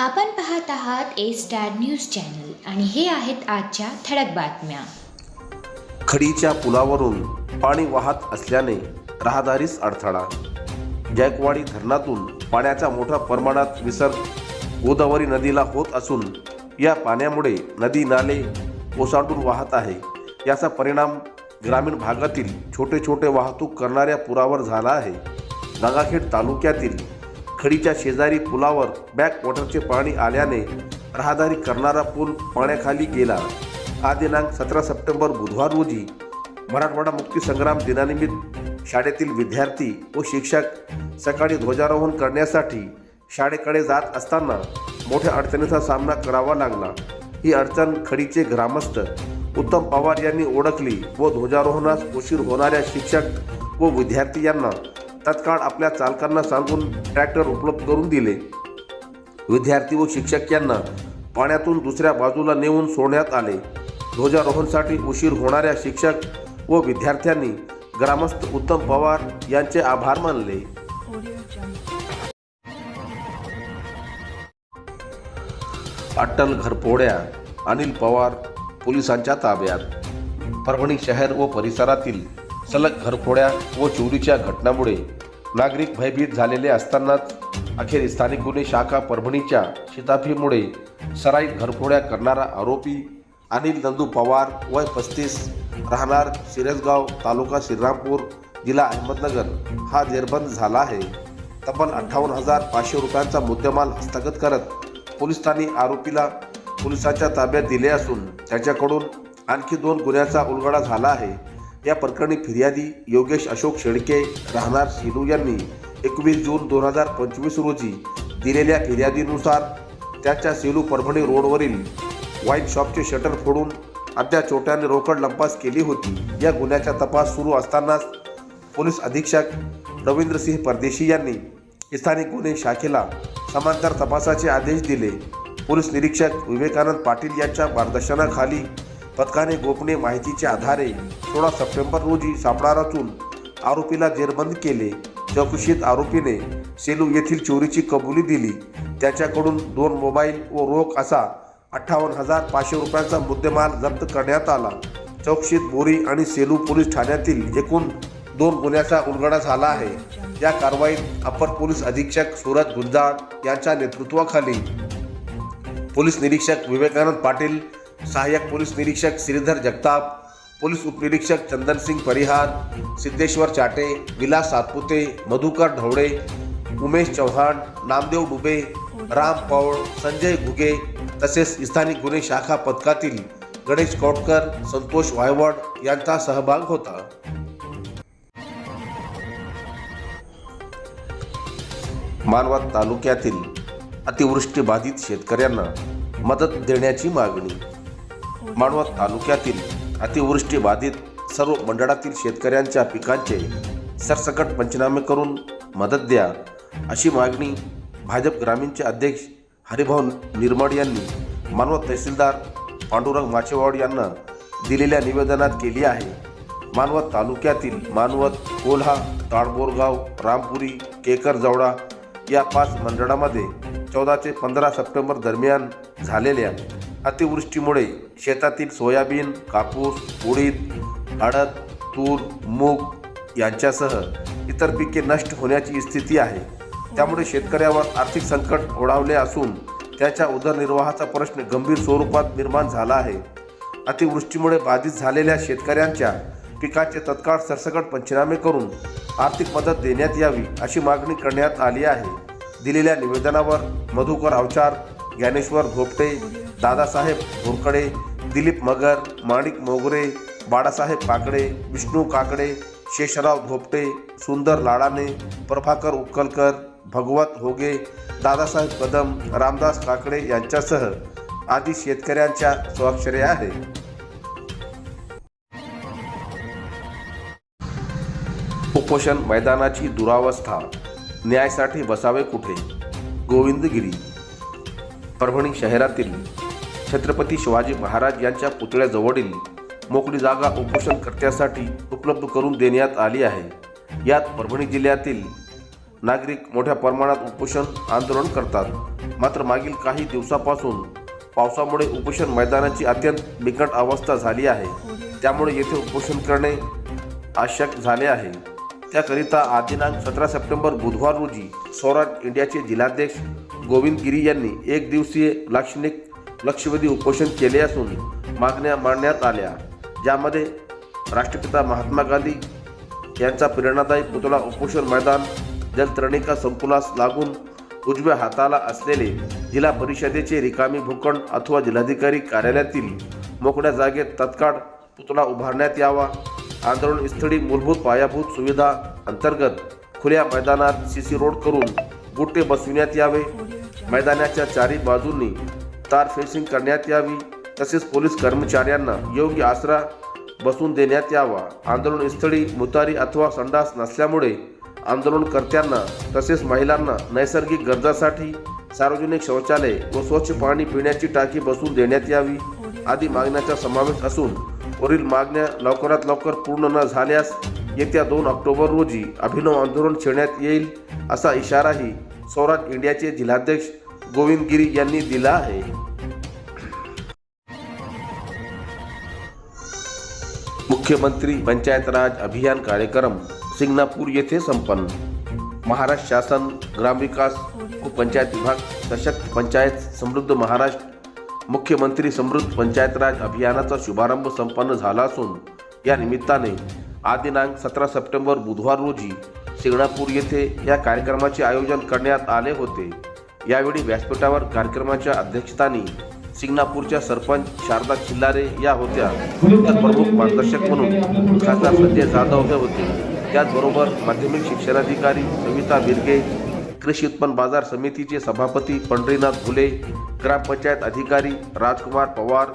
आपण पाहत आहात ए स्टार न्यूज चॅनल आणि हे आहेत आजच्या ठळक बातम्या. खडीच्या पुलावरून पाणी वाहत असल्याने राहदारीस अडथळा. जायकवाडी धरणातून पाण्याचा मोठ्या प्रमाणात विसर्ग गोदावरी नदीला होत असून या पाण्यामुळे नदी नाले ओसांडून वाहत आहे. याचा परिणाम ग्रामीण भागातील छोटे छोटे वाहतूक करणाऱ्या पुरावर झाला आहे. गंगाखेड तालुक्यातील खडीच्या शेजारी पुलावर बॅक वॉटरचे पाणी आल्याने राहदारी करणारा पूल पाण्याखाली गेला. हा दिनांक सतरा सप्टेंबर बुधवार रोजी मराठवाडा मुक्तीसंग्राम दिनानिमित्त शाळेतील विद्यार्थी व शिक्षक सकाळी ध्वजारोहण करण्यासाठी शाळेकडे जात असताना मोठ्या अडचणीचा सामना करावा लागला. ही अडचण खडीचे ग्रामस्थ उत्तम पवार यांनी ओळखली व ध्वजारोहणास उशीर होणाऱ्या शिक्षक व विद्यार्थी यांना तत्काळ आपल्या चालकांना सांगून ट्रॅक्टर उपलब्ध करून दिले. विद्यार्थी व शिक्षक यांना पाण्यातून दुसऱ्या बाजूला नेऊन सोडण्यात आले. ध्वजारोहणसाठी उशीर होणाऱ्या शिक्षक व विद्यार्थ्यांनी ग्रामस्थ उत्तम पवार यांचे आभार मानले. अट्टल घरपोड्या अनिल पवार पोलिसांच्या ताब्यात. परभणी शहर व परिसरातील सलग घरफोड्या व चोरीच्या घटनामुळे नागरिक भयभीत झालेले असतानाच अखेर स्थानिक गुन्हे शाखा परभणीच्या शिताफीमुळे सराईत घरफोड्या करणारा आरोपी अनिल नंदू पवार वय पस्तीस राहणार सिरसगाव तालुका श्रीरामपूर जिल्हा अहमदनगर. हा निर्बंध झाला आहे. तब्बल अठ्ठावन्न हजार पाचशे रुपयांचा मुद्देमाल हस्तगत करत पोलिसांनी आरोपीला पोलिसांच्या ताब्यात दिले असून त्याच्याकडून आणखी दोन गुन्ह्याचा उलगडा झाला आहे. या प्रकरणी फिर्यादी योगेश अशोक शेडके राहणार सेलू यांनी एकवीस जून दोन हजार पंचवीस रोजी दिलेल्या फिर्यादीनुसार त्याच्या सेलू परभणी रोडवरील वाईन शॉपचे शटर फोडून अद्या चोट्याने रोकड लंपास केली होती. या गुन्ह्याचा तपास सुरू असतानाच पोलीस अधीक्षक रवींद्रसिंह परदेशी यांनी स्थानिक गुन्हे शाखेला समांतर तपासाचे आदेश दिले. पोलीस निरीक्षक विवेकानंद पाटील यांच्या मार्गदर्शनाखाली पथकाने गोपनीय माहितीच्या आधारे सोळा सप्टेंबर रोजी सापळा रचून आरोपीला जेरबंद केले. चौकशीत आरोपीने सेलू येथील चोरीची कबुली दिली. त्याच्याकडून दोन मोबाईल व रोख असा अठ्ठावन्न हजार पाचशे रुपयांचा मुद्देमाल जप्त करण्यात आला. चौकशीत बोरी आणि सेलू पोलीस ठाण्यातील एकूण दोन गुन्ह्याचा उलगडा झाला आहे. या कारवाईत अपर पोलीस अधीक्षक सूरज गुंजाळ यांच्या नेतृत्वाखाली पोलीस निरीक्षक विवेकानंद पाटील सहाय्यक पोलीस निरीक्षक श्रीधर जगताप पोलीस उपनिरीक्षक चंदनसिंग परिहार सिद्धेश्वर चाटे विलास सातपुते मधुकर ढवळे उमेश चव्हाण नामदेव डुबे राम पौळ संजय घुगे तसेच स्थानिक गुन्हे शाखा पथकातील गणेश कोटकर संतोष वायवड यांचा सहभाग होता. मानवत तालुक्यातील अतिवृष्टीबाधित शेतकऱ्यांना मदत देण्याची मागणी मानवत तालुक्यातील अतिवृष्टी बाधित सर्व मंडळातील शेतकऱ्यांच्या पिकांचे सरसकट पंचनामे करून मदत द्या अशी मागणी भाजप ग्रामीणचे अध्यक्ष हरिभाऊ निर्मड यांनी मानवत तहसीलदार पांडुरंग माचेवाड यांना दिलेल्या निवेदनात केली आहे. मानवत तालुक्यातील मानवत कोल्हा ताळबोरगाव रामपुरी केकरजवडा या पाच मंडळामध्ये चौदा ते पंधरा सप्टेंबर दरम्यान झालेल्या अतिवृष्टीमुळे शेतातील सोयाबीन कापूस उडीद हळद तूर मूग यांच्यासह इतर पिके नष्ट होण्याची स्थिती आहे. त्यामुळे शेतकऱ्यावर आर्थिक संकट ओढावले असून त्याच्या उदरनिर्वाहाचा प्रश्न गंभीर स्वरूपात निर्माण झाला आहे. अतिवृष्टीमुळे बाधित झालेल्या शेतकऱ्यांच्या पिकाचे तत्काळ सरसकट पंचनामे करून आर्थिक मदत देण्यात यावी अशी मागणी करण्यात आली आहे. दिलेल्या निवेदनावर मधुकर अवचार ज्ञानेश्वर भोपटे दादासाहेब घोरकडे दिलीप मगर माणिक मोगरे बाळासाहेब काकडे विष्णू काकडे शेषराव धोपटे सुंदर लाडाने प्रभाकर उक्कलकर भगवत होगे दादासाहेब कदम रामदास काकडे यांच्यासह आदी शेतकऱ्यांच्या स्वाक्षरे आहे. उपोषण मैदानाची दुरावस्था न्यायासाठी बसावे कुठे? गोविंदगिरी परभणी शहरातील छत्रपती शिवाजी महाराज यांच्या पुतळ्याजवळील मोकळी जागा उपोषणकर्त्यासाठी उपलब्ध करून देण्यात आली आहे. यात परभणी जिल्ह्यातील नागरिक मोठ्या प्रमाणात उपोषण आंदोलन करतात. मात्र मागील काही दिवसापासून पावसामुळे उपोषण मैदानाची अत्यंत बिकट अवस्था झाली आहे. त्यामुळे येथे उपोषण करणे आवश्यक झाले आहे. त्याकरिता आज दिनांक सतरा सप्टेंबर बुधवार रोजी स्वराज इंडियाचे जिल्हाध्यक्ष गोविंद गिरी यांनी एक दिवसीय लाक्षणिक लक्षवेधी उपोषण केले असून मागण्या मांडण्यात आल्या. ज्यामध्ये राष्ट्रपिता महात्मा गांधी यांचा प्रेरणादायी पुतळा उपोषण मैदान जलतरणिका संकुलास लागून उजव्या हाताला असलेले जिल्हा परिषदेचे रिकामी भूखंड अथवा जिल्हाधिकारी कार्यालयातील मोकळ्या जागेत तत्काळ पुतळा उभारण्यात यावा. आंदोलनस्थळी मूलभूत पायाभूत सुविधा अंतर्गत खुल्या मैदानात सीसी रोड करून गुट्टे बसविण्यात यावे. मैदानाच्या चारी बाजूंनी तार फेन्सिंग करण्यात यावी तसेच पोलीस कर्मचाऱ्यांना योग्य आसरा बसून देण्यात यावा. आंदोलनस्थळी मुतारी अथवा संडास नसल्यामुळे आंदोलनकर्त्यांना तसेच महिलांना नैसर्गिक गरजासाठी सार्वजनिक शौचालय व स्वच्छ पाणी पिण्याची टाकी बसून देण्यात यावी. आदी मागण्याचा समावेश असून वरील मागण्या लवकरात लवकर पूर्ण न झाल्यास येत्या दोन ऑक्टोबर रोजी अभिनव आंदोलन छेडण्यात येईल असा इशाराही स्वराज इंडियाचे जिल्हाध्यक्ष गोविंद गिरी यांनी दिला आहे. मुख्यमंत्री पंचायत राज अभियान कार्यक्रम सिंगणापूर येथे संपन्न. महाराष्ट्र शासन ग्रामविकास व पंचायत विभाग सशक्त पंचायत समृद्ध महाराष्ट्र मुख्यमंत्री समृद्ध पंचायत राज अभियानाचा शुभारंभ संपन्न झाला असून या निमित्ताने आज दिनांक सतरा सप्टेंबर बुधवार रोजी सिंगणापूर येथे या कार्यक्रमाचे आयोजन करण्यात आले होते. यावेळी व्यासपीठावर कार्यक्रमाच्या अध्यक्षस्थानी सिंगणापूरच्या सरपंच शारदा खिल्लारे या होत्या. तर प्रमुख मार्गदर्शक म्हणून खासदार संजय जाधव हे होते. त्याचबरोबर माध्यमिक शिक्षणाधिकारी सविता बिरगे कृषी उत्पन्न बाजार समितीचे सभापती पंढरीनाथ घुले ग्रामपंचायत अधिकारी राजकुमार पवार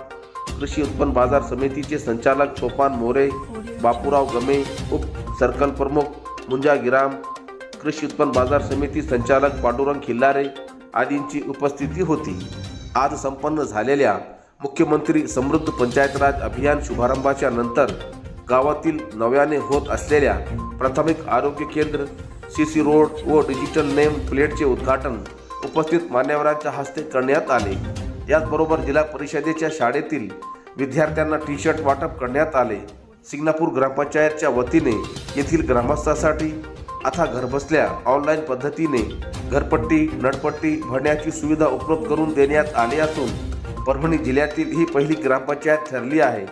कृषी उत्पन्न बाजार समितीचे संचालक सोपान मोरे बापूराव गमे उप सर्कल प्रमुख मुंजा गिराम कृषी उत्पन्न बाजार समिती संचालक पांडुरंग खिल्लारे आदींची उपस्थिती होती. आज संपन्न झालेल्या मुख्यमंत्री समृद्ध पंचायत राज अभियान शुभारंभाच्या नंतर गावातील नव्याने होत असलेल्या प्राथमिक आरोग्य केंद्र सी सी रोड व डिजिटल नेम प्लेटचे उद्घाटन उपस्थित मान्यवरांच्या हस्ते करण्यात आले. याचबरोबर जिल्हा परिषदेच्या शाळेतील विद्यार्थ्यांना टी शर्ट वाटप करण्यात आले. सिंगणापूर ग्रामपंचायतच्या वतीने येथील ग्रामस्थासाठी आता घरबसल्या ऑनलाईन पद्धतीने घरपट्टी नळपट्टी भरण्याची सुविधा उपलब्ध करून देण्यात आली असून परभणी जिल्ह्यातील ही पहिली ग्रामपंचायत ठरली आहे.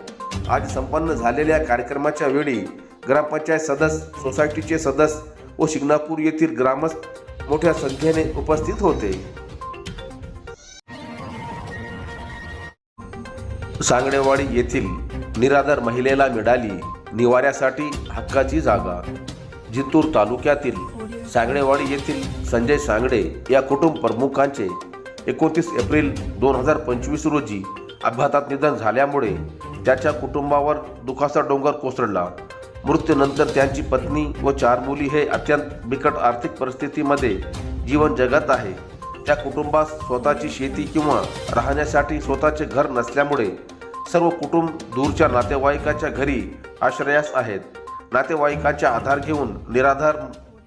आज संपन्न झालेल्या कार्यक्रमाच्या वेळी ग्रामपंचायत सदस्य सोसायटीचे सदस्य व शिंगणापूर येथील ग्रामस्थ मोठ्या संख्येने उपस्थित होते. सांगडेवाडी येथील निराधार महिलेला मिळाली निवाऱ्यासाठी हक्काची जागा. जितूर तालुक्यातील सांगडेवाडी येथील संजय सांगडे या कुटुंब प्रमुखांचे एकोणतीस एप्रिल दोन हजार पंचवीस रोजी अपघातात निधन झाल्यामुळे त्याच्या कुटुंबावर दुखाचा डोंगर कोसळला. मृत्यूनंतर त्यांची पत्नी व चार मुली हे अत्यंत बिकट आर्थिक परिस्थितीमध्ये जीवन जगत आहे. त्या कुटुंबास स्वतःची शेती किंवा राहण्यासाठी स्वतःचे घर नसल्यामुळे सर्व कुटुंब दूरच्या नातेवाईकाच्या घरी आश्रयास आहेत. नातेवाईकांचा आधार घेऊन निराधार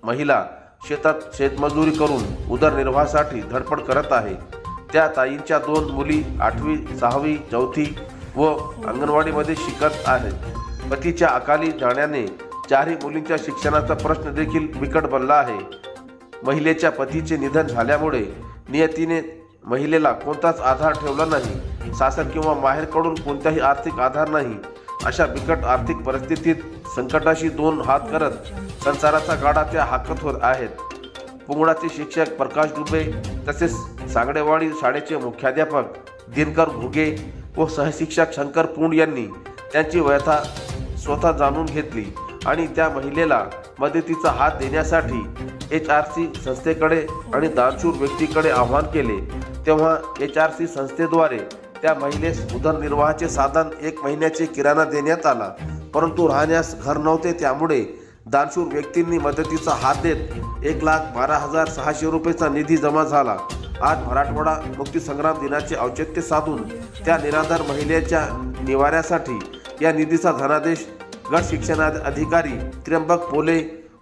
महिला शेतात शेतमजुरी करून उदरनिर्वाहासाठी धडपड करत आहे. त्या ताईंच्या दोन मुली आठवी सहावी चौथी व अंगणवाडीमध्ये शिकत आहेत. पतीच्या अकाली जाण्याने चारही मुलींच्या शिक्षणाचा प्रश्न देखील बिकट बनला आहे. महिलेच्या पतीचे निधन झाल्यामुळे नियतीने महिलेला कोणताच आधार ठेवला नाही. सासर किंवा माहेरकडून कोणताही आर्थिक आधार नाही. अशा बिकट आर्थिक परिस्थितीत संकटाशी दोन हात करत संसाराचा गाडा त्या हाकत होत आहेत. पुंगडाचे शिक्षक प्रकाश डुबे तसेच सांगडेवाडी शाळेचे मुख्याध्यापक दिनकर घुगे व सहशिक्षक शंकर पुंड यांनी त्यांची व्यथा स्वतः जाणून घेतली आणि त्या महिलेला मदतीचा हात देण्यासाठी एच आर सी संस्थेकडे आणि दानशूर व्यक्तीकडे आवाहन केले. तेव्हा एच आर सी संस्थेद्वारे त्या महिलेस उदरनिर्वाहाचे साधन एक महिन्याचे किराणा देण्यात आला. परंतु राहण्यास घर नव्हते त्यामुळे दानशूर व्यक्तींनी मदतीचा हात देत एक लाख बारा हजार सहाशे रुपयेचा निधी जमा झाला. आज मराठवाडा मुक्तीसंग्राम दिनाचे औचित्य साधून त्या निराधार महिलेच्या निवाऱ्यासाठी या निधीचा धनादेश गट शिक्षणाधिकारी त्र्यंबक पोले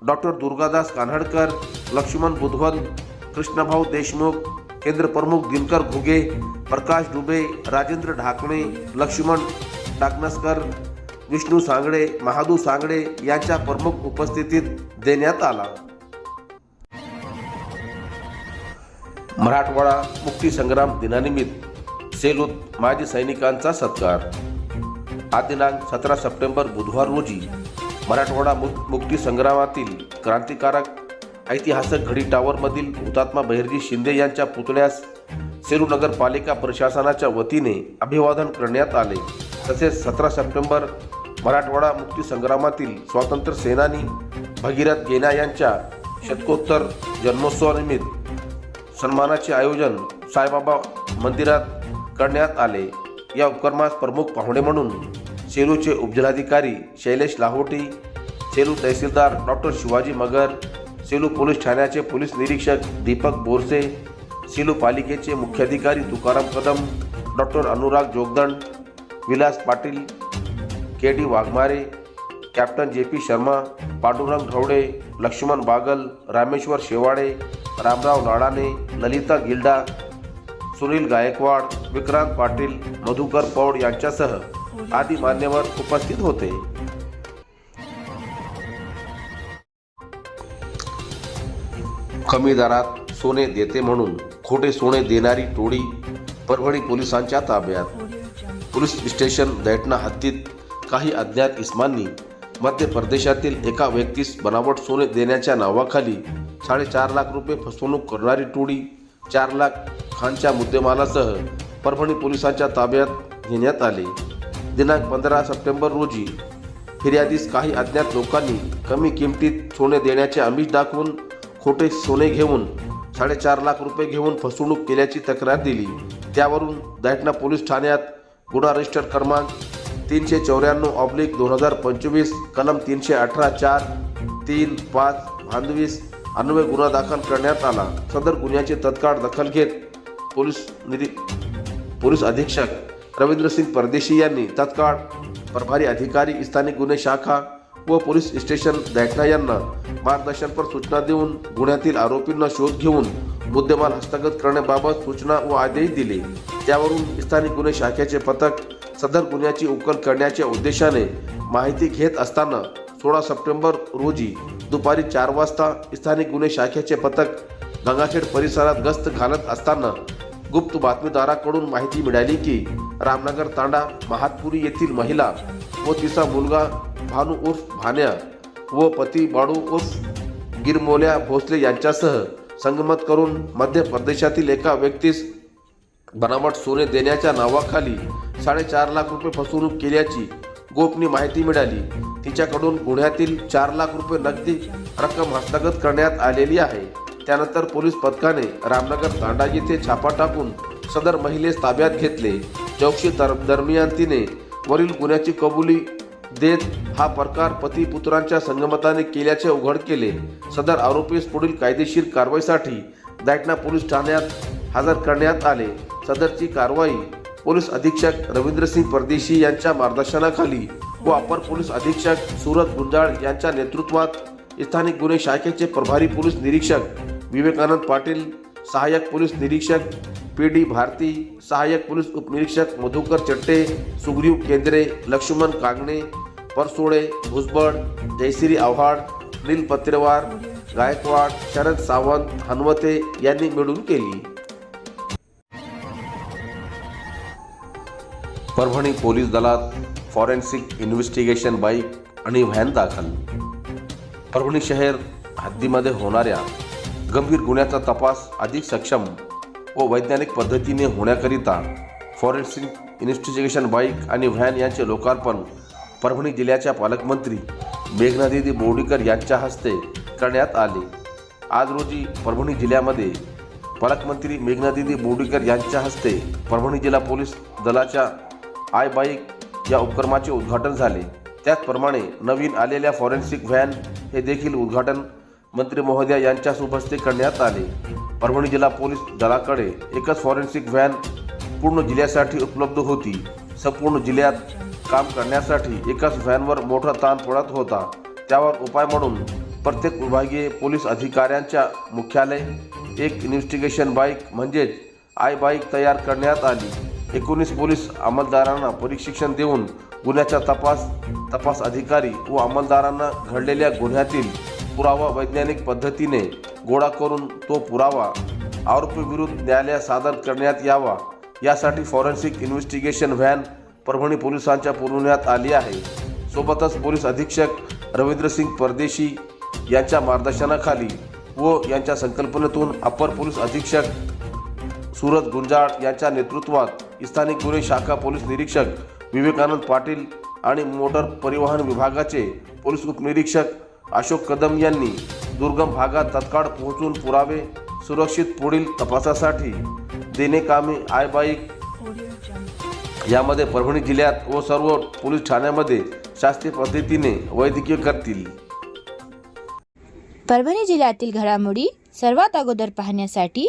डॉक्टर दुर्गादास कान्हडकर लक्ष्मण बुधवन कृष्णभाऊ देशमुख केंद्र प्रमुख दिनकर घुगे प्रकाश डुबे राजेंद्र ढाकणे लक्ष्मण डाकनसकर विष्णू सांगडे महादू सांगडे यांच्या प्रमुख उपस्थितीत देण्यात आला. मराठवाडा मुक्तीसंग्राम दिनानिमित्त सेलूत माजी सैनिकांचा सत्कार. हा दिनांक सतरा सप्टेंबर बुधवार रोजी मराठवाडा मुक मुक्ती संग्रामातील क्रांतिकारक ऐतिहासिक घडी टावरमधील हुतात्मा बहिर्जी शिंदे यांच्या पुतळ्यास सेलू नगरपालिका प्रशासनाच्या वतीने अभिवादन करण्यात आले. तसेच सतरा सप्टेंबर मराठवाडा मुक्ती संग्रामातील स्वातंत्र्य सेनानी भगीरथ गेना यांच्या शतकोत्तर जन्मोत्सवानिमित्त सन्मानाचे आयोजन साईबाबा मंदिरात करण्यात आले. या उपक्रमास प्रमुख पाहुणे म्हणून सेलूचे उपजिल्हाधिकारी शैलेश लाहोटी सेलू तहसीलदार डॉक्टर शिवाजी मगर सेलू पोलीस ठाण्याचे पोलीस निरीक्षक दीपक बोरसे सेलू पालिकेचे मुख्याधिकारी Tukaram Kadam doctor Anurag Jogdand Vilas Patil K D Waghmare captain J P Sharma Pandurang Dhawale Laxman Bagal Rameshwar Shewade Ramrao Nadane Lalita Gilda Sunil Gaikwad Vikrant Patil Madhukar Paud यांच्यासह आदी मान्यवर उपस्थित होते. कमी दरात सोने देते म्हणून खोटे सोने देणारी टोळी परभणी पोलिसांच्या ताब्यात. पोलीस स्टेशन दैटना हत्तीत काही अज्ञात इस्मांनी मध्य प्रदेशातील एका व्यक्तीस बनावट सोने देण्याच्या नावाखाली साडेचार लाख रुपये फसवणूक करणारी टोळी चार लाख खानच्या मुद्देमालासह परभणी पोलिसांच्या ताब्यात घेण्यात आले. दिनांक पंधरा सप्टेंबर रोजी फिर्यादीस काही अज्ञात लोकांनी कमी किमतीत सोने देण्याचे आमिष दाखवून खोटे सोने घेऊन साडेचार लाख रुपये घेऊन फसवणूक केल्याची तक्रार दिली. त्यावरून दैठणा पोलीस ठाण्यात गुन्हा रजिस्टर क्रमांक तीनशे चौऱ्याण्णव ऑब्लिक दोन हजार पंचवीस कलम तीनशे अठरा चार तीन पाच भांडवीस अन्वय गुन्हा दाखल करण्यात आला. सदर गुन्ह्याची तत्काळ दखल घेत पोलीस निरी पोलीस अधीक्षक रवींद्रसिंग परदेशी यांनी तत्काळ प्रभारी अधिकारी स्थानिक गुन्हे शाखा व पोलीस स्टेशन दैठणा यांना मार्गदर्शनपर सूचना देऊन गुन्ह्यातील आरोपींना शोध घेऊन मुद्देमाल हस्तगत करण्याबाबत सूचना व आदेश दिले. त्यावरून स्थानिक गुन्हे शाखेचे पथक सदर गुन्ह्याची उकल करण्याच्या उद्देशाने माहिती घेत असताना सोळा सप्टेंबर रोजी दुपारी चार वाजता स्थानिक गुन्हे शाखेचे पथक गंगाखेड परिसरात गस्त घालत असताना गुप्त बातमीदाराकडून माहिती मिळाली की रामनगर तांडा महातपुरी येथील महिला व तिचा मुलगा भानू उर्फ भान्या व पती बाळू उर्फ गिरमोल्या भोसले यांच्यासह संगमत करून मध्य प्रदेशातील एका व्यक्तीस बनावट सोने देण्याच्या नावाखाली साडेचार लाख रुपये फसवणूक केल्याची गोपनीय माहिती मिळाली. तिच्याकडून गुन्ह्यातील चार लाख रुपये नगदी रक्कम हस्तगत करण्यात आलेली आहे. त्यानंतर पोलीस पथकाने रामनगर तांडा येथे छापा टाकून सदर महिलेस ताब्यात घेतले. चौकशी दर दरम्यान तिने वरील गुन्ह्याची कबुली देत हा प्रकार पती पुत्रांच्या संगमताने केल्याचे उघड केले. सदर आरोपीस पुढील कायदेशीर कारवाईसाठी दायटना पोलीस ठाण्यात हजर करण्यात आले. सदरची कारवाई पोलीस अधीक्षक रवींद्रसिंग परदेशी यांच्या मार्गदर्शनाखाली व अपर पोलीस अधीक्षक सुरत गुंजाळ यांच्या नेतृत्वात स्थानिक गुन्हे शाखेचे प्रभारी पोलीस निरीक्षक विवेकानंद पाटील सहाय्यक पोलीस निरीक्षक पी डी भारती सहाय्यक पोलीस उपनिरीक्षक मधुकर चट्टे सुग्रीव केंद्रे लक्ष्मण कांगणे परसोळे भुजबळ जयश्री आव्हाड नील पत्रेवार गायकवाड शरद सावंत हनवते यांनी मिळून केली. परभणी पोलीस दलात फॉरेन्सिक इन्व्हेस्टिगेशन बाईक आणि व्हॅन दाखल. परभणी शहर हद्दीमध्ये होणाऱ्या गंभीर गुन्ह्याचा तपास अधिक सक्षम व वैज्ञानिक पद्धतीने होण्याकरिता फॉरेन्सिक इन्व्हेस्टिगेशन बाईक आणि व्हॅन यांचे लोकार्पण परभणी जिल्ह्याच्या पालकमंत्री मेघनादिदी बोर्डीकर यांच्या हस्ते करण्यात आले. आज रोजी परभणी जिल्ह्यामध्ये पालकमंत्री मेघनादिदी बोर्डीकर यांच्या हस्ते परभणी जिल्हा पोलीस दलाच्या आय बाईक या उपक्रमाचे उद्घाटन झाले. त्याचप्रमाणे नवीन आलेल्या फॉरेन्सिक व्हॅन हे देखील उद्घाटन मंत्री महोदया यांच्या उपस्थित करण्यात आले. परभणी जिल्हा पोलीस दलाकडे एकच फॉरेन्सिक व्हॅन पूर्ण जिल्ह्यासाठी उपलब्ध होती. संपूर्ण जिल्ह्यात काम करण्यासाठी एकाच व्हॅनवर मोठा ताण पडत होता. त्यावर उपाय म्हणून प्रत्येक विभागीय पोलीस अधिकाऱ्यांच्या मुख्यालय एक इन्व्हेस्टिगेशन बाईक म्हणजेच आय बाईक तयार करण्यात आली. एकोणीस पोलीस अंमलदारांना प्रशिक्षण देऊन गुन्ह्याचा तपास तपास अधिकारी व अंमलदारांना घडलेल्या गुन्ह्यातील पुरावा वैज्ञानिक पद्धतीने गोळा करून तो पुरावा आरोपीविरुद्ध न्यायालयात सादर करण्यात यावा यासाठी फॉरेन्सिक इन्व्हेस्टिगेशन व्हॅन परभणी पोलिसांच्या पुरवण्यात आली आहे. सोबतच पोलीस अधीक्षक रवींद्रसिंग परदेशी यांच्या मार्गदर्शनाखाली व यांच्या संकल्पनेतून अप्पर पोलीस अधीक्षक सूरज गुंजाळ यांच्या नेतृत्वात स्थानिक गुन्हे शाखा पोलीस निरीक्षक विवेकानंद पाटील आणि मोटर परिवहन विभागाचे पोलीस उपनिरीक्षक अशोक कदम यांनी दुर्गम भागात तत्काळ पोहोचून पुरावे सुरक्षित पुढील तपासासाठी देणे कामी आय बाईक यामध्ये परभणी जिल्ह्यात व सर्व पोलीस ठाण्यामध्ये शास्त्रीय पद्धतीने वैद्यकीय करतील. परभणी जिल्ह्यातील घडामोडी सर्वात अगोदर पाहण्यासाठी